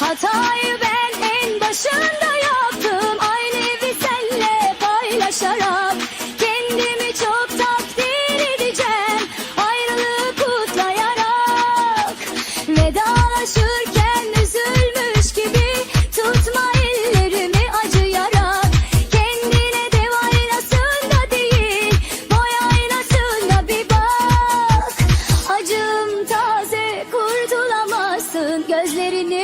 Hatayı ben en başında yaptım. Aynı evi senle paylaşarak Kendimi çok takdir edeceğim. Ayrılığı kutlayarak Vedalaşırken üzülmüş gibi Tutma ellerimi acıyarak Kendine dev aynasında değil Boy aynasında bir bak. Acım taze kurtulamazsın Gözlerini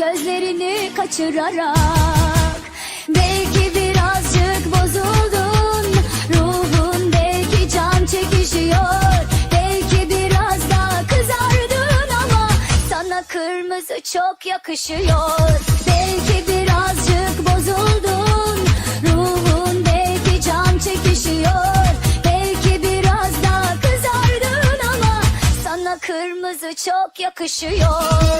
Gözlerini kaçırarak. Belki birazcık bozuldun Ruhun belki can çekişiyor. Belki biraz daha kızardın ama Sana kırmızı çok yakışıyor. Belki birazcık bozuldun Ruhun belki can çekişiyor. Belki biraz daha kızardın ama Sana kırmızı çok yakışıyor